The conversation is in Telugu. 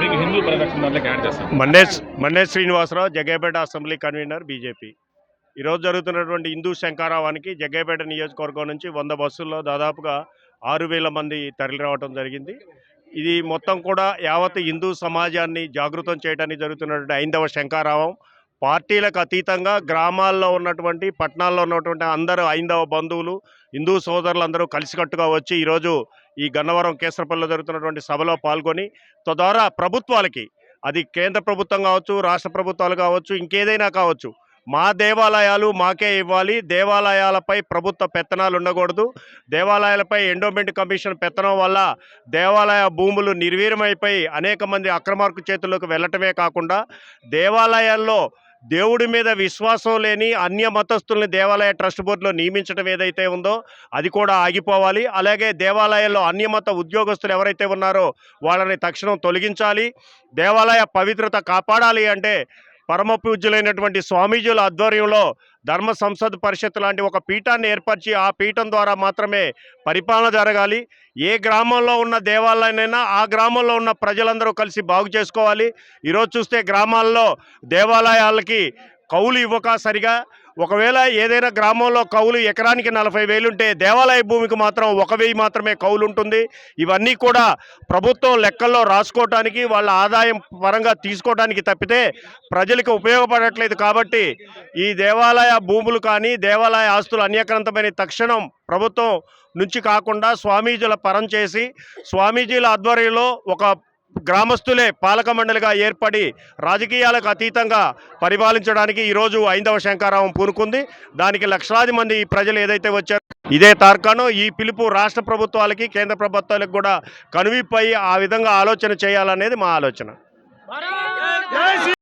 మీకు హిందూ పరిరక్షణ దాంట్లోకి యాడ్ చేస్తాం. మండే Monday Srinivasarao Jaggepeta assembly convener BJP. ఈరోజు జరుగుతున్నటువంటి హిందూ శంకారావానికి జగ్గైపేట నియోజకవర్గం నుంచి వంద బస్సుల్లో దాదాపుగా ఆరు వేల మంది తరలిరావటం జరిగింది. ఇది మొత్తం కూడా యావత్ హిందూ సమాజాన్ని జాగృతం చేయడానికి జరుగుతున్నటువంటి ఐందవ శంకారావం పార్టీలకు అతీతంగా గ్రామాల్లో ఉన్నటువంటి పట్టణాల్లో ఉన్నటువంటి అందరూ ఐందవ బంధువులు హిందూ సోదరులందరూ కలిసికట్టుగా వచ్చి ఈరోజు ఈ గన్నవరం కేసరపల్లిలో జరుగుతున్నటువంటి సభలో పాల్గొని తద్వారా ప్రభుత్వాలకి అది కేంద్ర ప్రభుత్వం కావచ్చు రాష్ట్ర ప్రభుత్వాలు కావచ్చు ఇంకేదైనా కావచ్చు మా దేవాలయాలు మాకే ఇవ్వాలి. దేవాలయాలపై ప్రభుత్వ పెత్తనాలు ఉండకూడదు. దేవాలయాలపై ఎండోమెంట్ కమిషన్ పెత్తనం వల్ల దేవాలయ భూములు నిర్వీర్యమైపోయి అనేక మంది అక్రమార్కు చేతుల్లోకి వెళ్ళటమే కాకుండా దేవాలయాల్లో దేవుడి మీద విశ్వాసం లేని అన్య మతస్థుల్ని దేవాలయ ట్రస్ట్ బోర్డులో నియమించడం ఏదైతే ఉందో అది కూడా ఆగిపోవాలి. అలాగే దేవాలయాల్లో అన్యమత ఉద్యోగస్తులు ఎవరైతే ఉన్నారో వాళ్ళని తక్షణం తొలగించాలి. దేవాలయ పవిత్రత కాపాడాలి అంటే పరమ పూజ్యులైనటువంటి స్వామీజీల ఆధ్వర్యంలో ధర్మ సంసద్ పరిషత్ లాంటి ఒక పీఠాన్ని ఏర్పరిచి ఆ పీఠం ద్వారా మాత్రమే పరిపాలన జరగాలి. ఏ గ్రామంలో ఉన్న దేవాలయానైనా ఆ గ్రామంలో ఉన్న ప్రజలందరూ కలిసి బాగు చేసుకోవాలి. ఈరోజు చూస్తే గ్రామాల్లో దేవాలయాలకి కౌలు ఇవ్వక సరిగా ఒకవేళ ఏదైనా గ్రామంలో కౌలు ఎకరానికి నలభై వేలు ఉంటే దేవాలయ భూమికి మాత్రం ఒక వెయ్యి మాత్రమే కౌలు ఉంటుంది ఇవన్నీ కూడా ప్రభుత్వం లెక్కల్లో రాసుకోవటానికి వాళ్ళ ఆదాయం పరంగా తీసుకోవడానికి తప్పితే ప్రజలకు ఉపయోగపడట్లేదు కాబట్టి ఈ దేవాలయ భూములు కానీ దేవాలయ ఆస్తులు అన్యక్రాంతమైన తక్షణం ప్రభుత్వం నుంచి కాకుండా స్వామీజీల పరం చేసి స్వామీజీల ఆధ్వర్యంలో ఒక గ్రామస్తులే పాలక మండలిగా ఏర్పడి రాజకీయాలకు అతీతంగా పరిపాలించడానికి ఈరోజు ఐందవ శంకారావం పూనుకుంది. దానికి లక్షలాది మంది ప్రజలు ఏదైతే వచ్చారో ఇదే తార్కాను ఈ పిలుపు రాష్ట్ర ప్రభుత్వాలకి కేంద్ర ప్రభుత్వాలకు కూడా కనువిప్పై ఆ విధంగా ఆలోచన చేయాలనేది మా ఆలోచన.